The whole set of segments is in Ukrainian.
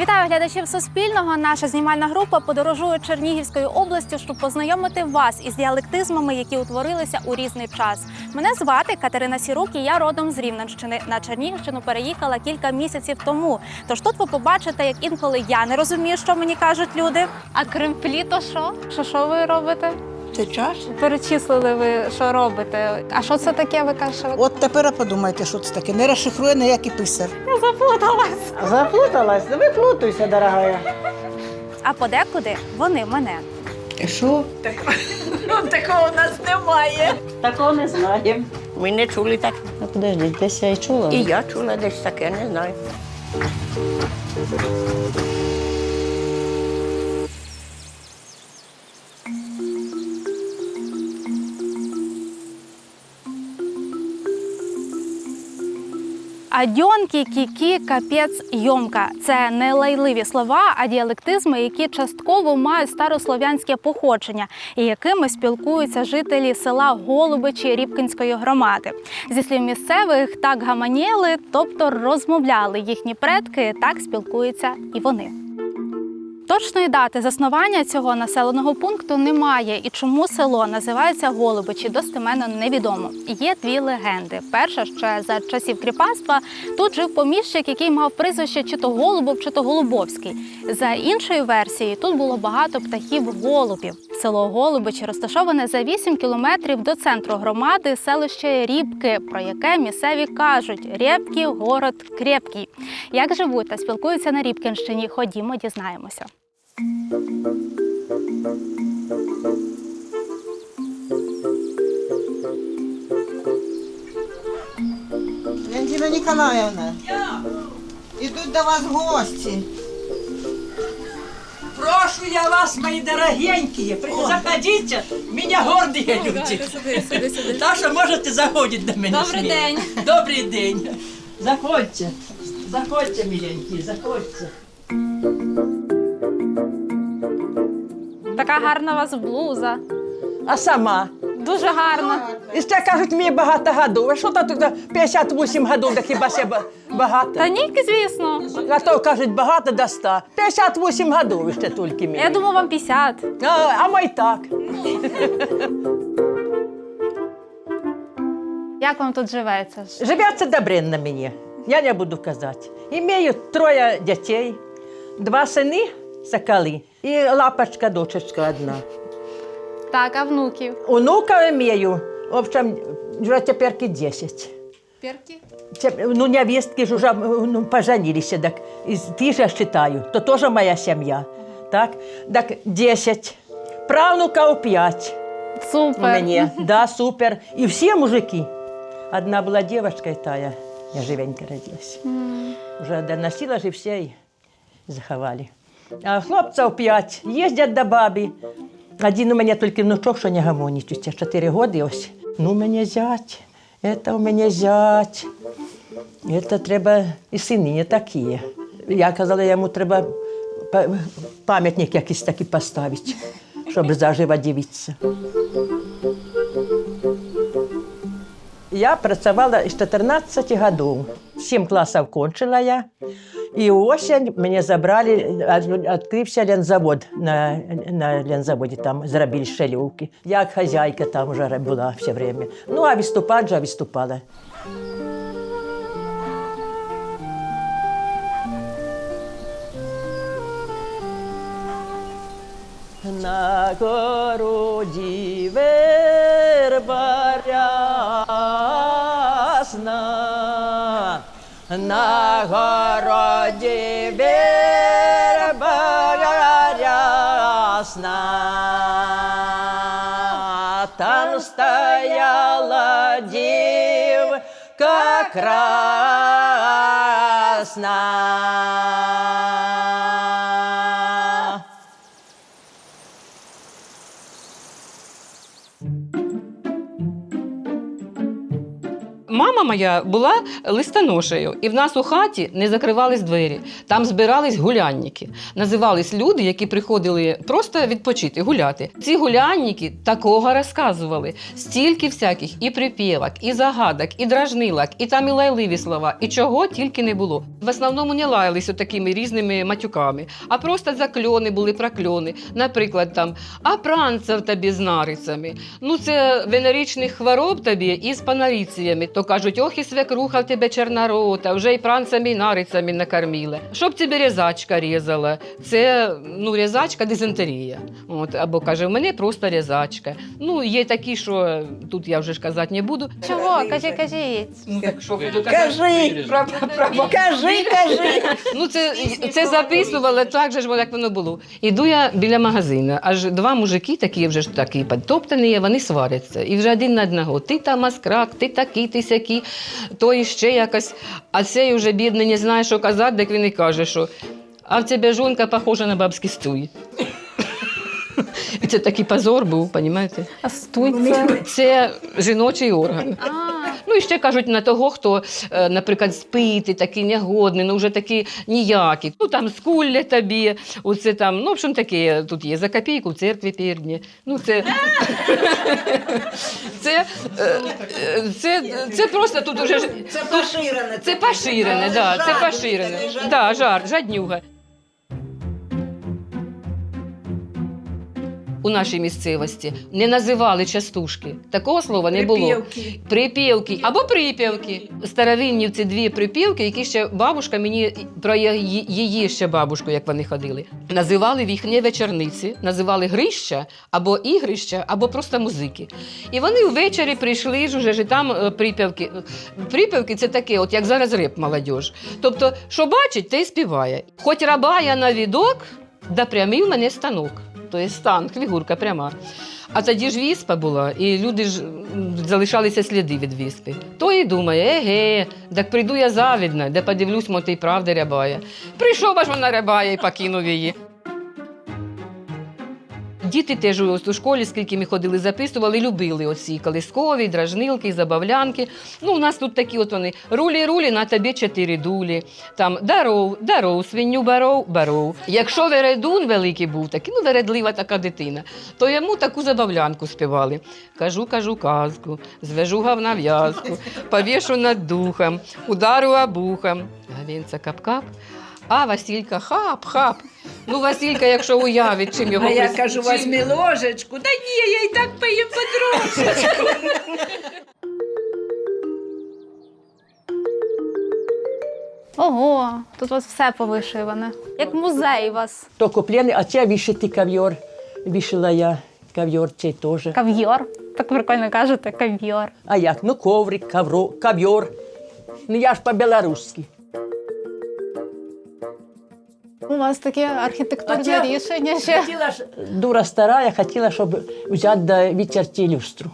Вітаю глядачів Суспільного. Наша знімальна група подорожує Чернігівською областю, щоб познайомити вас із діалектизмами, які утворилися у різний час. Мене звати Катерина Сірук, і я родом з Рівненщини. На Чернігівщину переїхала кілька місяців тому. Тож тут ви побачите, як інколи я не розумію, що мені кажуть люди. А кремплі то що? Що що ви робите? Це час? Перечислили ви, що робите. А що це таке? Ви кажете? От тепер подумайте, що це таке. Не розшифрує ніякий писар. Я заплуталась. Запуталась? Не виплутуйся, дорогая. А подекуди вони мене. Що? Такого у нас немає. Такого не знаємо. Ми не чули так. А подожди, десь я і чула. І я чула десь таке, не знаю. Адьонки, кікі, капець, йомка це не лайливі слова, а діалектизми, які частково мають старослов'янське походження і якими спілкуються жителі села Голубичі Рібкінської громади. Зі слів місцевих так гаманіли, тобто розмовляли їхні предки, так спілкуються і вони. Точної дати заснування цього населеного пункту немає, і чому село називається Голубичі, достеменно невідомо. Є дві легенди. Перша ще за часів кріпацтва тут жив поміщик, який мав прізвище чи то Голубов, чи то Голубовський. За іншою версією, тут було багато птахів голубів. Село Голубичі розташоване за 8 кілометрів до центру громади, селище Рібки, про яке місцеві кажуть Рєбкі, город крепкий. Як живуть та спілкуються на Рібкінщині? Ходімо, дізнаємося. Валентина Ніколаївна. Ідуть до вас гості. Прошу я вас, мои дорогенькие, при- заходите, меня гордые люди. Так що можете заходити до мене. Добрий сміло. день. Добрий день. Заходьте, заходьте, миленькі, заходьте. Така гарна у вас блуза. А сама? Дуже гарна. І ще кажуть, мені багато годів. А що то тут 58 годів, так хіба ще багато? Та ні, звісно. А то кажуть, багато до 100. 58 годів ще тільки мені. Я думаю, вам 50. А, а мой так. Як вам тут живеться? Живеться добренно мені, я не буду казати. Імею троє дітей, два сини соколи і лапочка, дочечка одна. Так, а внуків? Онука імею, в общем, вже тепер 10. Перки? Ну, невістки ж вже ну, поженилися, так і ті ж я вважаю, то теж моя сім'я. Так? Так, 10. Правнука 5 Супер. мене. Да, супер. І всі мужики. Одна була дівчинка, і та я, я живенька родилась. Вже доносила ж і все і заховали. А хлопців п'ять, їздять до бабі. Один у мене тільки внучок, що не гамонить, ось 4 роки ось. Ну, мене зять, це у мене зять. Це треба і сини не такі. Я казала, йому треба пам'ятник якийсь такий поставити, щоб заживо дивитися. Я працювала з 14 років. Сім класів кончила я. І осінь мене забрали, відкрився лензавод на, на лензаводі, там зробили шалівки. Я як хазяйка там вже була все время. Ну, а виступати вже виступала. На городі верба рясна, на городі рясна, там стояла дівка красна. Мама моя була листоношею, і в нас у хаті не закривались двері. Там збирались гулянники. Називались люди, які приходили просто відпочити, гуляти. Ці гулянники такого розказували. Стільки всяких і припівок, і загадок, і дражнилок, і там і лайливі слова, і чого тільки не було. В основному не лаялись такими різними матюками, а просто закльони були прокльони. Наприклад, там а пранцев тобі з нарицями. Ну це венеричних хвороб тобі із панаріціями. То кажуть, ох і свекруха в тебе чорнорота, вже й пранцями і нарицями накормила. Щоб тебе різачка різала. Це ну, різачка дизентерія. От, або каже, в мене просто різачка. Ну, є такі, що тут я вже ж казати не буду. Чого? Кажіть. Ну, так що буду Кажи, про- кажи, кажи. Ну, це, це записували так же ж, як воно було. Іду я біля магазину, аж два мужики, такі вже ж такі підтоптані, вони сваряться. І вже один на одного. Ти там маскрак, ти такий, ти сякий, то і ще якось. А цей уже бідний не знає, що казати, так він і каже, що а в тебе жонка похожа на бабський стуй. І це такий позор був, розумієте? А стуй це. Це жіночий орган. А, Ну і ще кажуть на того, хто, е, наприклад, спити, такий негодний, ну вже такий ніякий. Ну там скулля тобі, оце там, ну в общем таке, тут є за копійку в церкві пірдні. Ну це, це, е, це, це просто тут уже Це поширене. це поширене, да, це поширене. Да, жарт, жаднюга. У нашій місцевості не називали частушки. Такого слова не було. Припівки або припівки. Старовинні ці дві припівки, які ще бабушка мені про її ще бабушку, як вони ходили. Називали віхні вечорниці, називали грища або ігрища, або просто музики. І вони ввечері прийшли ж уже ж там е, припівки. Припівки це таке, от як зараз реп молодіж. Тобто, що бачить, те й співає. Хоч раба я на відок, да прямий в мене станок. Тобто стан, фігурка пряма. А тоді ж віспа була, і люди ж залишалися сліди від віспи. То і думає, еге, так прийду я завідна, де подивлюсь, мо ти й правда рябає. Прийшов аж вона рябає і покинув її. Діти теж у школі, скільки ми ходили, записували, любили оці колискові, дражнилки, забавлянки. Ну, у нас тут такі от вони рулі-рулі, на тобі чотири дулі. Там даров, даров, свиню баров, баров. Якщо вередун великий був, такий, ну, вередлива така дитина, то йому таку забавлянку співали. Кажу, кажу казку, звяжу гавна в'язку, повішу над духом, удару обухом. Гавінця кап-кап, а Василька хап-хап. Ну, Василька, якщо уявить, чим його А я прис- кажу, чим- возьми ложечку. Да ні, я і так поїм потрошечку. ого, тут у вас все повишиване. Як музей у вас. То куплений, а це вишитий кав'йор. Вишила я кав'йор цей теж. Кав'йор. Так прикольно кажете, кав'йор. А як? Ну, коврик, кавро, кав'йор. Ну я ж по-білоруськи. Вас таке архітектурне рішення ще. Хотіла ж, дура стара, я хотіла, щоб взяти да відтерти люстру.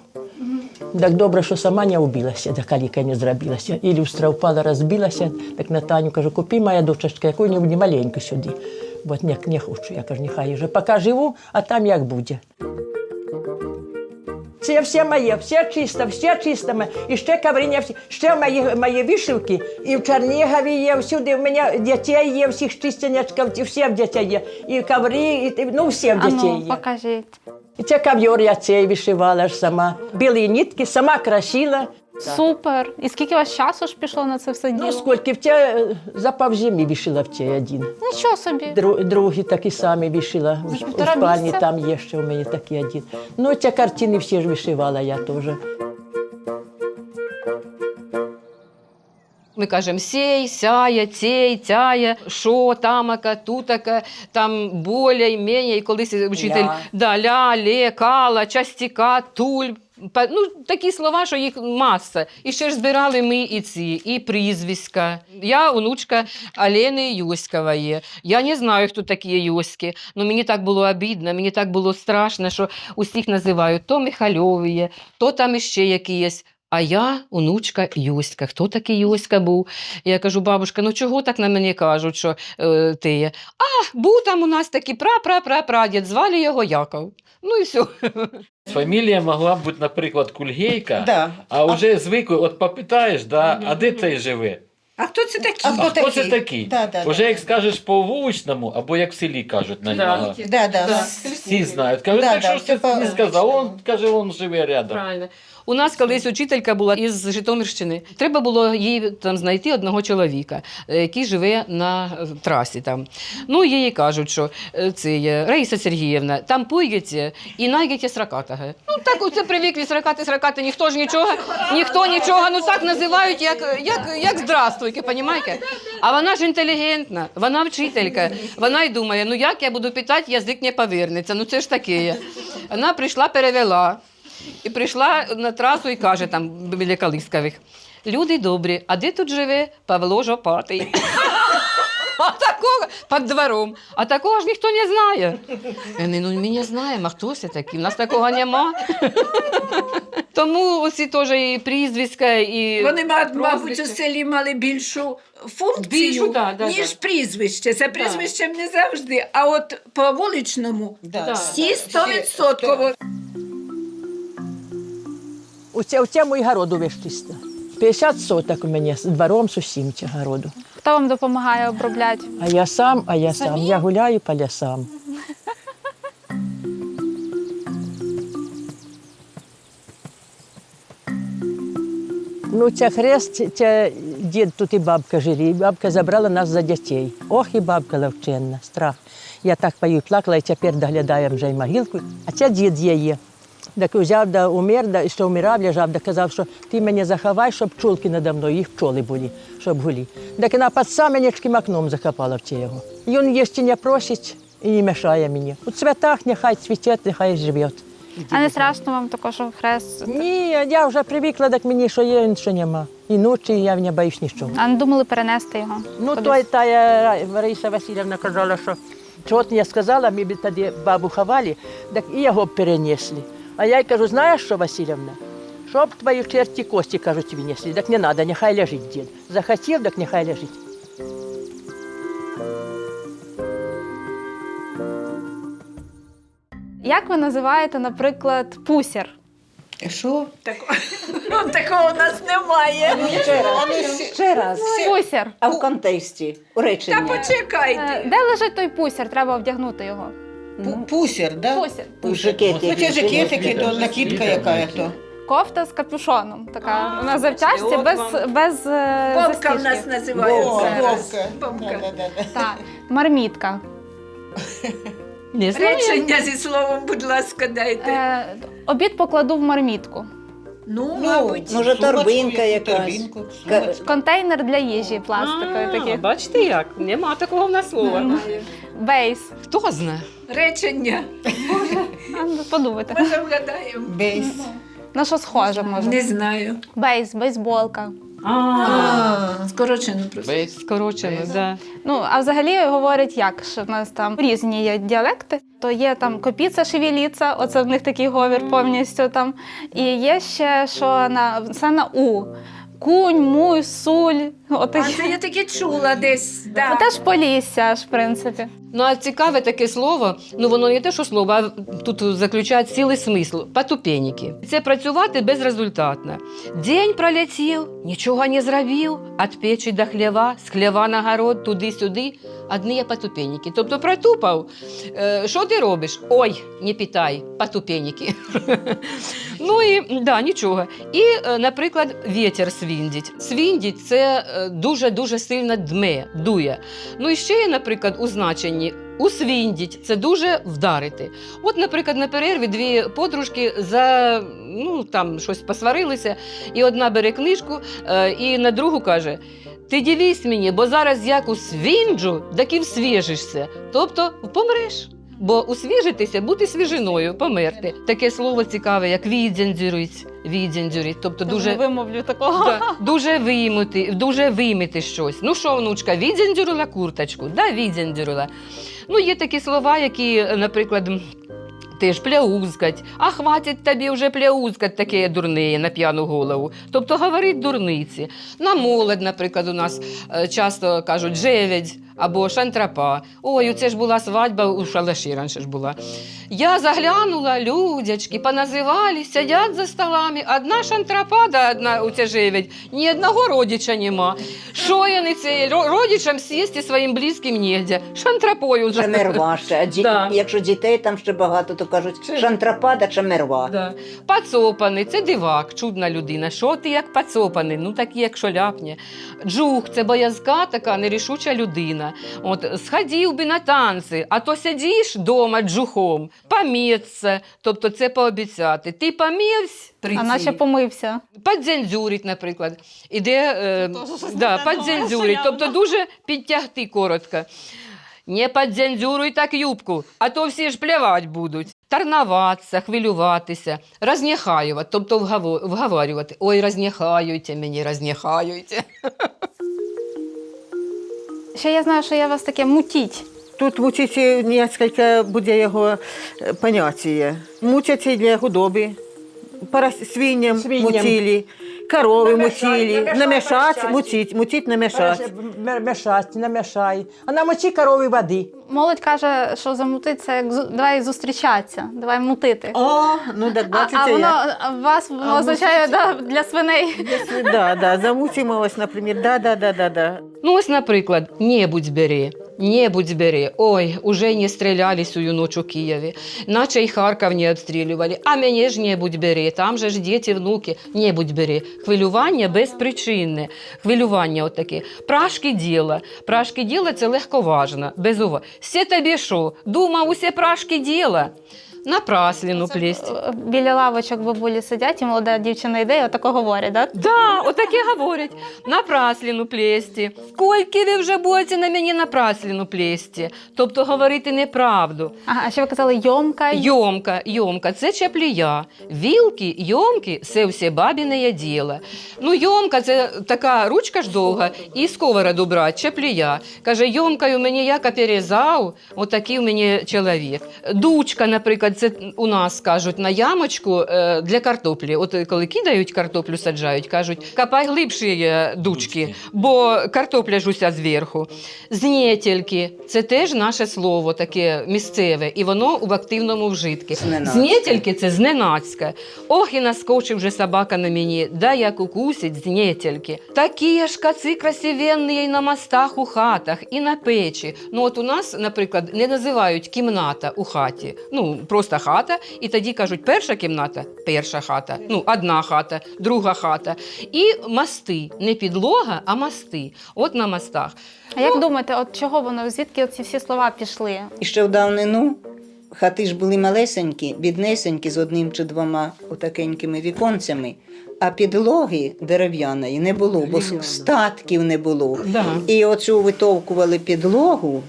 Так добре, що сама не вбилася, да каліка не зробилася. І люстра впала, розбилася. Так на Таню кажу, купи, моя дочечка, яку-небудь маленьку сюди. Бо не, не хочу. Я кажу, нехай вже поки живу, а там як буде. Це все моє, все чисто, все чисто. І ще кавриня, ще мої, мої вишивки, і в Чернігові є, всюди в мене дітей є, всіх чистенячків, всі в дітей є. І коври, і, ну всі в дітей є. покажіть. І це ковьор я цей вишивала ж сама. Білі нитки, сама красила. Супер. І скільки у вас часу ж пішло на це все діло? Ну, скільки в це е, за півзимі вишила в цей один. Нічого собі. Дру, другий такі самі вишила. За У, півтора спальні місяця? там є ще у мене такий один. Ну, ці картини всі ж вишивала я теж. Ми кажемо сей, сяє, цей, тяє, що, тамака, тутака, там боля, імення, і колись вчитель да, ля, ле, кала, частіка, туль. Ну, такі слова, що їх маса. І ще ж збирали ми і ці, і прізвиська. Я онучка Алени Йоськової. Я не знаю, хто такі Юськи, але мені так було обідно, мені так було страшно, що усіх називають то Михальові, то там іще якісь. А я онучка Йоська. Хто такий Йоська був? Я кажу, бабушка, ну чого так на мені кажуть, що е, ти є? А, був там у нас такий пра-пра-пра-прадід, звали його Яков. Ну і все. Фамілія могла б бути, наприклад, Кульгейка, Да. а вже звикли, от попитаєш, да, а де цей живе? А хто це такий? А А хто хто це такий? Да, да, Уже да. як скажеш по вуличному, або як в селі кажуть на Да. нього. Да, да, да. Всі знають. Кажуть, Да, так да, що ж ти не сказав? Он каже, он живе рядом. Правильно. У нас колись учителька була із Житомирщини. Треба було їй там знайти одного чоловіка, е, який живе на е, трасі. Там. Ну, їй кажуть, що е, це є Раїса Сергіївна, там пойдете і знайдете сракатого. Ну, так оце привикли сракати, сракати, ніхто ж нічого, ніхто нічого, ну так називають, як, як, як здравствуйте, понімаєте? А вона ж інтелігентна, вона вчителька, вона й думає, ну як я буду питати, язик не повернеться, ну це ж таке. Вона прийшла, перевела. І прийшла на трасу і каже там біля Калискових. Люди добрі, а де тут живе Павло Жопатий? А такого під двором. А такого ж ніхто не знає. Я не, ну ми не знаємо, а хто це такий? У нас такого нема. Тому оці теж і прізвиська, і Вони, ма- мабуть, у прозвище. селі мали більшу функцію, Більшу, да, да, ніж да. прізвище. Це прізвищем не завжди. А от по вуличному Да. Да. всі стовідсотково. Оце, оце мій город увесь 50 соток у мене з двором з усім цього городу. Хто вам допомагає обробляти? А я сам, а я сам. Я гуляю по лісам. Ну, це хрест, це дід тут і бабка жили. І бабка забрала нас за дітей. Ох, і бабка ловченна, страх. Я так пою, плакала, і тепер доглядаємо вже й могилку. А це дід її. Так взяв да умер, да, і що вмирав, лежав, да казав, що ти мене заховай, щоб пчолки надо мною, їх пчоли були, щоб гулі. Так вона під саменечким окном закопала в це його. І він їсти не просить і не мешає мені. У цвятах нехай цвіте, нехай живе. А не страшно вам також що хрест? Ні, я вже привикла, так мені що є, що нема. І ночі я не боюсь нічого. А не думали перенести його? Ну, то та я, Раїса Васильівна казала, що от я сказала, ми б тоді бабу ховали, так і його б перенесли. А я й кажу, знаєш що, Васильівна? Щоб твої черті кості, кажуть, винесли, так не треба, нехай лежить дід. Захотів, так нехай лежить. Як ви називаєте, наприклад, пусір? Що? Такого, ну, такого у нас немає. Ще раз. Ну, ще раз. Пусір. А в контексті, у Та реченні. Е, почекайте. Де лежить той пусір? Треба вдягнути його. Пу- Пусір, да? Пусір. У. Ну, це жакетики, то накидка яка то. Кофта з капюшоном. Така на от завчасті без, вам. без е, Бобка в застіжки. нас називається. Зараз. Вовка. Бобка. Да, да, да. Так. Мармітка. не. Речення зі словом, будь ласка, дайте. Е, обід покладу в мармітку. Ну, Ну, мабуть. може, сумочку, торбинка якась. торбинку, Ка- сумочку. Контейнер для їжі пластиковий А, такий. Бачите як? Нема такого в нас слова. Бейс. Хто знає? Речення. А, ну, Подумайте. Може, вгадаємо. Бейс. На що схоже може? Не знаю. Бейс, бейсболка. А, скорочено просто. Скорочено, так. Да. Ну, а взагалі говорять як, що в нас там різні є діалекти. То є там копіца шевеліца, оце в них такий говір повністю там. І є ще, що на все на У. Кунь, муй, суль. А це я таке чула десь. Да. Це теж полісся, аж в принципі. Ну, а цікаве таке слово, ну воно не те, що слово, а тут заключає цілий смисл. Патупеніки. Це працювати безрезультатно. День пролетів, нічого не зробив, від печі до хлєва, з хлєва на город, туди-сюди. Одні є патупеніки. Тобто протупав. Е, Що ти робиш? Ой, не питай, патупеніки. ну і да, нічого. І, е, наприклад, вітер свіндіть. Свіндіть це е, дуже-дуже сильно дме, дує. Ну і ще є, наприклад, у значенні усвіндіть це дуже вдарити. От, наприклад, на перерві дві подружки за ну там щось посварилися, і одна бере книжку, е, і на другу каже. Ти дивись мені, бо зараз як усвінджу, так і всвіжишся. Тобто помреш. Бо усвіжитися, бути свіжиною, померти. Таке слово цікаве, як відзендзюрить, відзендзюрить. Тобто дуже, Не вимовлю такого. Да, дуже виймити, дуже виймити щось. Ну що, внучка, відзендюрила курточку? Да, відзендюрила. Ну, є такі слова, які, наприклад, м, теж пляузкать. А хватить тобі вже пляузкать таке дурне на п'яну голову. Тобто говорить дурниці. На молодь, наприклад, у нас е, часто кажуть жеведь або шантрапа. Ой, це ж була свадьба у шалаші раніше ж була. Я заглянула, людячки, поназивали, сидять за столами. Одна шантрапа, да одна у ця жеведь, ні одного родича нема. Що вони це родичам сісти своїм близьким негде. Шантрапою вже. Чамерва ще. А ді... Да. Якщо дітей там ще багато, то кажуть Чи- шантрапада, чамерва. Да. Пацопаний це дивак, чудна людина. Що ти як пацопаний? Ну такий, як шоляпня. Джух це боязка така нерішуча людина. От сходів би на танці, а то сидиш дома джухом, поміться, тобто це пообіцяти. Ти помівсь, А наче помився. Подзензюрить, наприклад. Іде е, да, подзензюрить, тобто дуже підтягти коротко. Не подзензюруй так юбку, а то всі ж плявать будуть. Тарнуватися, хвилюватися, розняхаювати, тобто вгаво- вговорювати. Ой, розняхаюйте мені, розняхаюйте. Ще я знаю, що я вас таке мутіть. Тут мучиться несколько буде його е, поняття. Мучаться для худоби, свиням, Свиням. мутили, корови Намешать, мутили, намешать, намешать, намешать. мутить, мутить, намешать. Мешать, намешай. А намочи корови води. Молодь каже, що замутить це як зу- давай зустрічатися, давай мутити. О, ну так А, бачите, а воно як. а вас воно означає да, для свиней. Да, да, замутимо ось, наприклад, да, да, да, да, да. Ну, ось, наприклад, небудь бери. Небудь бери. Ой, уже не стріляли сю ніч у Києві, наче й Харків не обстрілювали. А мене ж небудь бери, там же ж діти, внуки, небудь бери. Хвилювання безпричинне. Хвилювання отаке. Прашки діла. Прашки діла це легковажно, без уваги. Все тобі що? Думав, усе прашки діла. На прасліну. Е, Біля лавочок бабулі сидять, і молода дівчина йде, і отако говорить, да? Да, отаке говорять. На прасліну плесті. Скільки ви вже будете на мені на прасліну плесті? Тобто говорити неправду. Ага, а ще ви казали йомка. Йомка, йомка, це чаплія. Вілки, йомки це все бабіне діло. Ну, йомка це така ручка ж довга, і сковороду брать, чаплія. Каже, йомкою мені яка перезав, отакий у мене чоловік. Дучка, наприклад, це у нас кажуть на ямочку е, для картоплі. От коли кидають картоплю, саджають, кажуть, копай глибші е, дучки, бо картопля ж уся зверху. Знєтельки це теж наше слово, таке місцеве, і воно в активному вжитку. Знєтельки це зненацька. Ох, і наскочив вже собака на мені, да як укусить знєтельки. Такі ж каци красивенні і на мостах у хатах, і на печі. Ну от у нас, наприклад, не називають кімната у хаті. Ну, просто хата, і тоді кажуть, перша кімната, перша хата, ну, одна хата, друга хата. І мости, не підлога, а мости. От на мостах. А як думаєте, от чого воно, звідки ці всі слова пішли? І ще в давнину хати ж були малесенькі, біднесенькі з одним чи двома отакенькими віконцями, а підлоги дерев'яної не було, бо статків не було. Да. І оцю витовкували підлогу,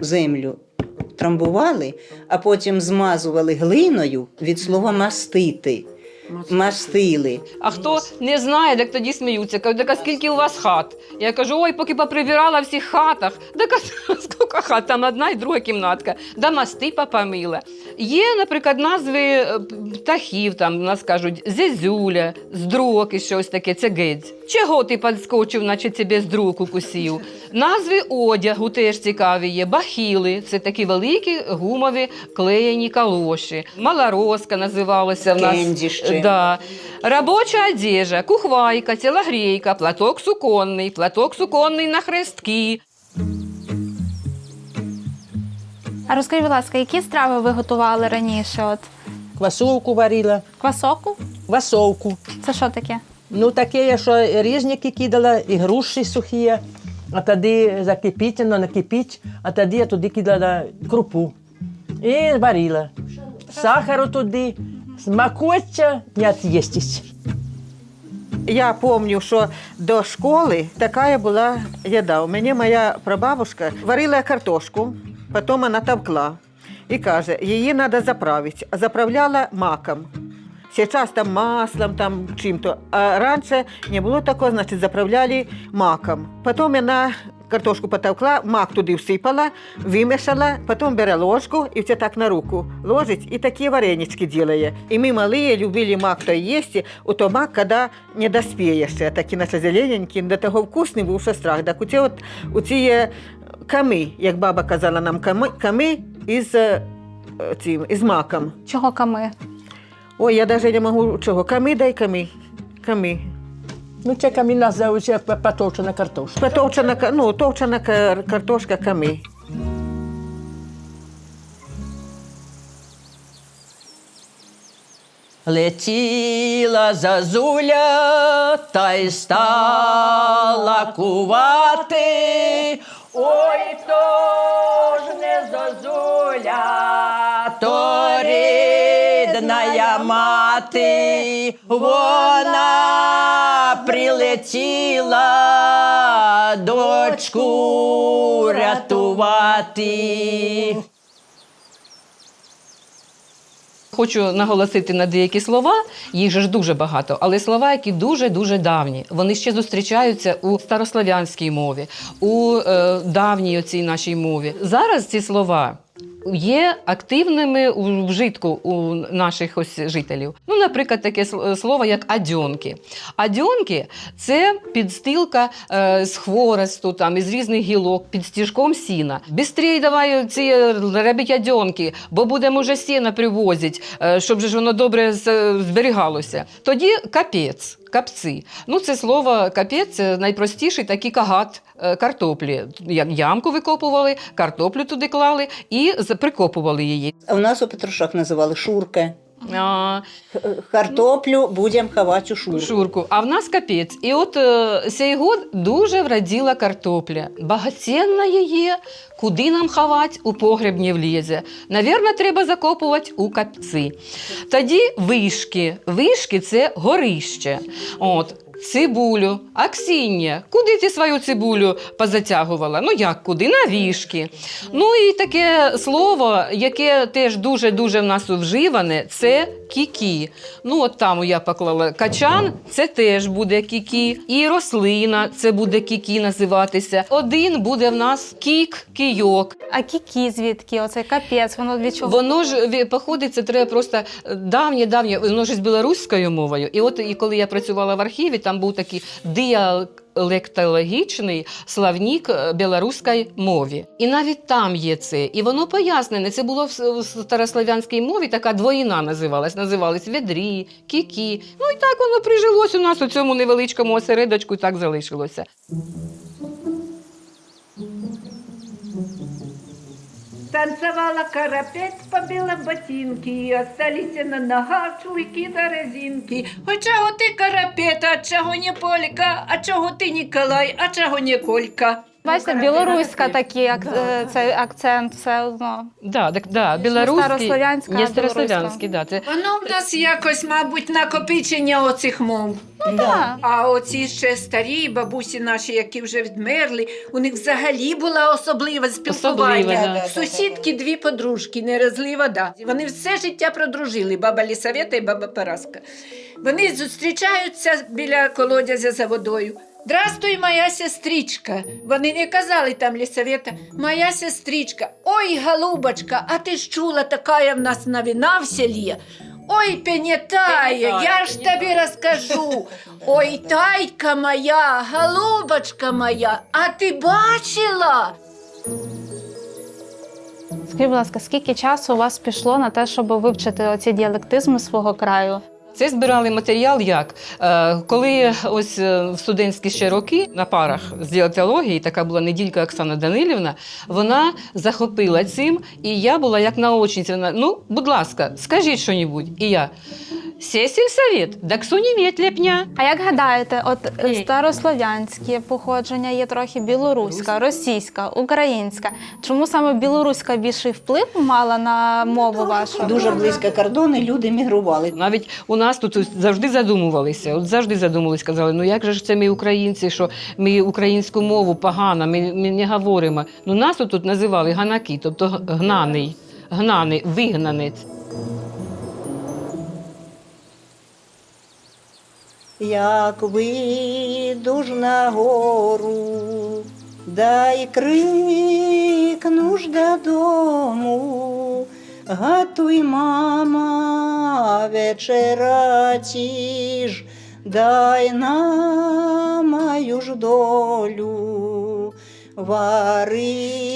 землю, трамбували, а потім змазували глиною від слова мастити. Мастили. А хто не знає, так тоді сміються. Кажуть, так а скільки у вас хат? Я кажу, ой, поки поприбирала в всіх хатах. Так а скільки хат? Там одна і друга кімнатка. Да мости попомила. Є, наприклад, назви е, птахів, там у нас кажуть зезюля, здрок і щось таке, це гець. Чого ти підскочив, наче тебе здрок укусів? Назви одягу теж цікаві є. Бахіли це такі великі гумові клеєні калоші. Малорозка називалася в нас. Кендіще. Да. Робоча одежа, кухвайка, телогрейка, платок суконний, платок суконний на хрестки. А розкажіть, будь ласка, які страви ви готували раніше? От Квасовку варила, квасоку? квасовку. Це що таке? Ну, таке, що різники кидала, і груші сухі, а тоді закипіть, воно накипіть, а тоді я туди кидала крупу. І варила. Сахару туди, смакоття не от'їстись. Я пам'ятаю, що до школи така була їда. У мене моя прабабушка варила картошку, потім вона товкла і каже, її треба заправити. Заправляла маком. Сейчас там маслом, там чим-то. А раніше не було такого, значить, заправляли маком. Потім вона картошку потовкла, мак туди всипала, вимішала, потім бере ложку і це так на руку ложить, і такі варенички ділає. І ми малі любили мак то їсти, у то мак, коли не доспіє ще, такі наче зелененькі, до того вкусний був, що страх. Так у ці, от, у ці ками, як баба казала нам, ками, ками із, е, цим, із маком. Чого ками? Ой, я навіть не можу чого. Ками дай ками. Ками. Ну, це каміна за потовчена картошка. Потовчена, ну, товчена картошка ками. Летіла зазуля та й стала кувати. Ой, то ж не зазуля, то рідная мати, вона прилетіла дочку рятувати. Хочу наголосити на деякі слова, їх же ж дуже багато, але слова, які дуже-дуже давні. Вони ще зустрічаються у старослов'янській мові, у е, давній оцій нашій мові. Зараз ці слова є активними у вжитку у наших ось жителів. Ну, наприклад, таке слово, як адьонки. Адьонки це підстилка е, з хворосту, там, із різних гілок, під стіжком сіна. Бістрій давай ці робіть адьонки, бо будемо вже сіна привозити, е, щоб ж воно добре зберігалося. Тоді капець. Капці. Ну, це слово капець найпростіший такий кагат е, картоплі. Ямку викопували, картоплю туди клали і прикопували її. А у нас у Петрушах називали шурка. А, Картоплю будемо ховати у шурку. Шурку. А в нас капець. І от е, цей год дуже враділа картопля. Багатенна її, куди нам ховати, у погреб не влізе. Навірно, треба закопувати у капці. Тоді вишки. Вишки це горище. От. Цибулю, Аксіння, куди ти свою цибулю позатягувала? Ну як куди? На вішки. Ну і таке слово, яке теж дуже-дуже в нас вживане, це кікі. Ну, от там я поклала качан, це теж буде кікі. І рослина, це буде кікі називатися. Один буде в нас кік, кійок. А кікі звідки? Оцей капець, воно від чого? Воно ж походить, це треба просто давнє, давнє, воно ж з білоруською мовою. І от і коли я працювала в архіві, там був такий діалектологічний славнік е, білоруської мові. І навіть там є це. І воно пояснене. Це було в старослов'янській мові, така двоїна називалась. Називались ведрі, кікі. Ну і так воно прижилось у нас у цьому невеличкому осередочку, так залишилося. Танцевала карапець побила ботинки, і остались на ногах чуйки та резинки. А чого ти карапет, а чого не Полька, а чого ти Ніколай, а чого не Колька? Бачите, білоруська такий ак- е, цей акцент все одно. Да, так, да, білоруський, старослов'янська, є старослов'янський, да, це Воно в нас якось, мабуть, накопичення оцих мов. Ну, Так. А оці ще старі бабусі наші, які вже відмерли, у них взагалі була особливе спілкування. Особливе, да. Сусідки дві подружки, не розлий вода. Вони все життя продружили, баба Лісавета і баба Параска. Вони зустрічаються біля колодязя за водою. Здрастуй, моя сестричка. Вони не казали там Лісавета, моя сестричка. Ой, голубочка, а ти ж чула, така в нас новина в селі. Ой, пенятая, я ж тобі розкажу. Ой, тайка моя, голубочка моя, а ти бачила? Скажіть, будь ласка, скільки часу у вас пішло на те, щоб вивчити оці діалектизми свого краю? Це збирали матеріал як? Е, коли ось е, в студентські ще роки на парах з діалектології, така була неділька Оксана Данилівна, вона захопила цим, і я була як наочниця. Вона, ну, будь ласка, скажіть щось. І я. Сесіль совет, даксу не м'ять лепня. А як гадаєте, от е, старослов'янське походження є трохи білоруська, російська, українська. Чому саме білоруська більший вплив мала на мову вашу? Дуже близько кордони, люди мігрували. Навіть у нас тут завжди задумувалися. От завжди задумувалися, казали, ну як же ж це ми українці, що ми українську мову погано, ми, ми не говоримо. Ну нас тут називали ганаки, тобто гнаний, гнаний, вигнанець. Як видуж на гору, дай крикну ж додому, гатуй, мама, вечераті ж, дай на мою ж долю. Варила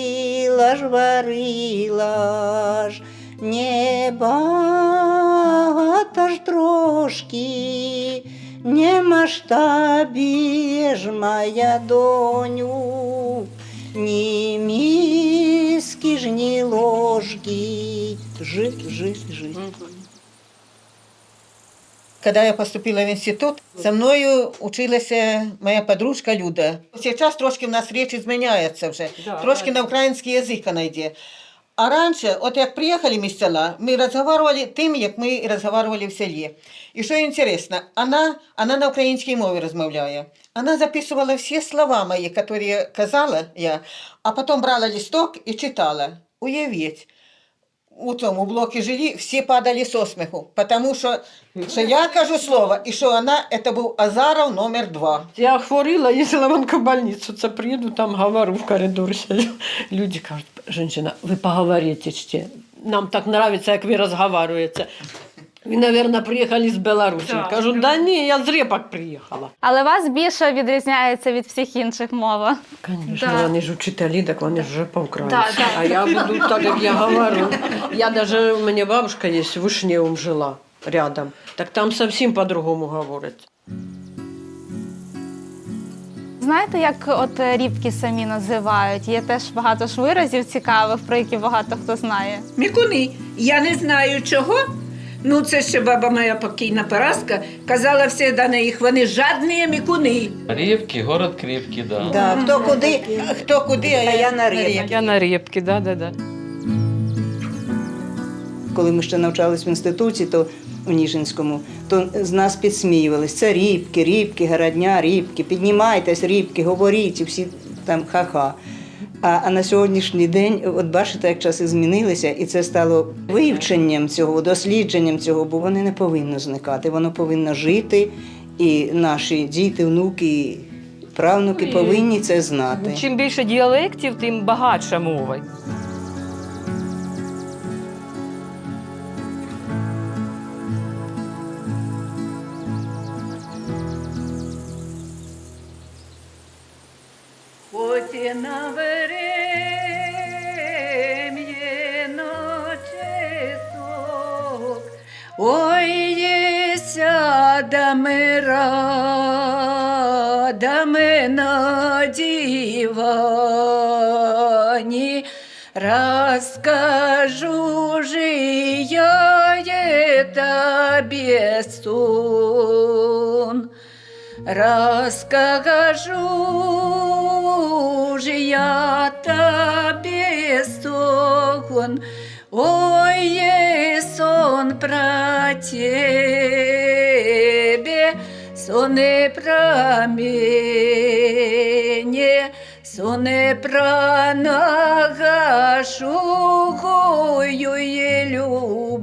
ж, варила ж, не багато ж трошки, не ж моя доню, ні миски ж, ні ложки, жи, жи, жи. Когда я поступила в институт, со мною училася моя подружка Люда. Сейчас трошки в нас речь зміняється вже. да, трошки на український язик вона йде. А раніше, от як приїхали ми з села, ми розмовляли тим, як ми розмовляли в селі. І що інтересно, вона, вона на українській мові розмовляє. Вона записувала всі слова мої, які казала я, а потім брала листок і читала. Уявіть, у цьому блокі жили, всі падали со сміху, тому що, що я кажу слово, і що вона, це був Азаров номер два. Я хворіла, їздила в онкобольницю, це приїду, там говорю в коридорі сидю. Люди кажуть, жінка, ви поговорите ще. Нам так подобається, як ви розговорюєте. Ви, мабуть, приїхали з Білорусі. Кажу, да ні, я з Репак приїхала. Але вас більше відрізняється від всіх інших мова. Звісно, Да. вони ж учителі, так вони ж вже по-українськи. Да, да. А я буду так, як я говорю. Я даже, у мене бабушка є, в Вишневому жила рядом. Так там зовсім по-другому говорять. Знаєте, як от е, рібки самі називають? Є теж багато ж виразів цікавих, про які багато хто знає. Мікуни. Я не знаю чого. Ну, це ще баба моя покійна Параска казала завжди на їх, вони жадні мікуни. Рівки, город кріпкий, да. Да, хто куди, Хто куди, а я на рік. Я на репки, да, да, да. Коли ми ще навчались в інституті, то у Ніжинському, то з нас підсміювались. Це рібки, рібки, городня, рібки, піднімайтесь, рібки, говоріть, і всі там ха-ха. А, а на сьогоднішній день, от бачите, як часи змінилися, і це стало вивченням цього, дослідженням цього, бо воно не повинно зникати, воно повинно жити, і наші діти, внуки, правнуки повинні це знати. Чим більше діалектів, тим багатша мова. Ой, єся да ми радами на дивані, Расскажу же я тебе сон. Расскажу же я тебе сон, ой, сон про тебе, сон и про меня, сон и про нагашую елю.